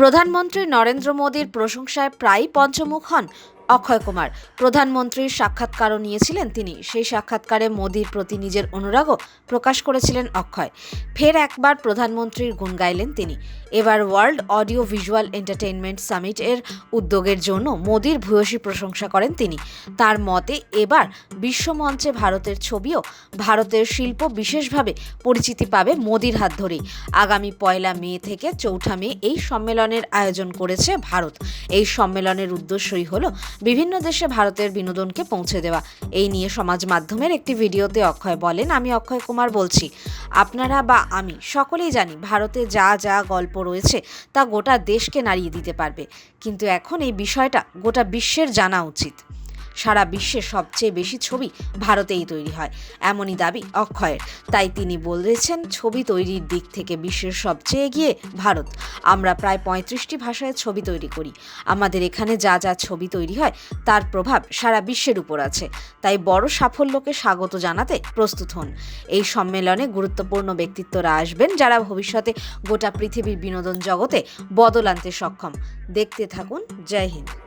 প্রধানমন্ত্রী নরেন্দ্র মোদীর প্রশংসায় প্রায়ই পঞ্চমুখ হন অক্ষয় কুমার। প্রধানমন্ত্রীর সাক্ষাৎকারও নিয়েছিলেন তিনি। সেই সাক্ষাৎকারে মোদীর প্রতি নিজের অনুরাগও প্রকাশ করেছিলেন অক্ষয়। ফের একবার প্রধানমন্ত্রীর গুণ গাইলেন তিনি। এবার world audio visual entertainment summit এর উদ্যোগের জন্য মোদীর ভূয়সী প্রশংসা করেন তিনি। তার মতে, এবার বিশ্বমঞ্চে ভারতের ছবিও ভারতের শিল্প বিশেষভাবে পরিচিতি পাবে মোদীর হাত ধরেই। আগামী পয়লা মে থেকে চৌঠা মে এই সম্মেলনের আয়োজন করেছে ভারত। এই সম্মেলনের উদ্দেশ্যই হলো বিভিন্ন দেশে ভারতের বিনোদনকে পৌঁছে দেওয়া। এই নিয়ে সমাজ মাধ্যমের একটি ভিডিওতে অক্ষয় বলেন, আমি অক্ষয় কুমার বলছি। আপনারা বা আমি সকলেই জানি ভারতে যা যা গল্প রয়েছে তা গোটা দেশকে নাড়িয়ে দিতে পারবে। কিন্তু এখন এই বিষয়টা গোটা বিশ্বের জানা উচিত। সারা বিশ্বে সবচেয়ে বেশি ছবি ভারতেই তৈরি হয়। এমনই দাবি অক্ষয়ের। তাই তিনি বলেছেন, ছবি তৈরির দিক থেকে বিশ্বের সবচেয়ে এগিয়ে ভারত। আমরা প্রায় পঁয়ত্রিশটি ভাষায় ছবি তৈরি করি। আমাদের এখানে যা যা ছবি তৈরি হয়, তার প্রভাব সারা বিশ্বের উপর আছে। তাই বড় সাফল্যকে স্বাগত জানাতে প্রস্তুত হন। এই সম্মেলনে গুরুত্বপূর্ণ ব্যক্তিত্বরা আসবেন যারা ভবিষ্যতে গোটা পৃথিবীর বিনোদন জগতে বদল আনতে সক্ষম। দেখতে থাকুন, জয় হিন্দ।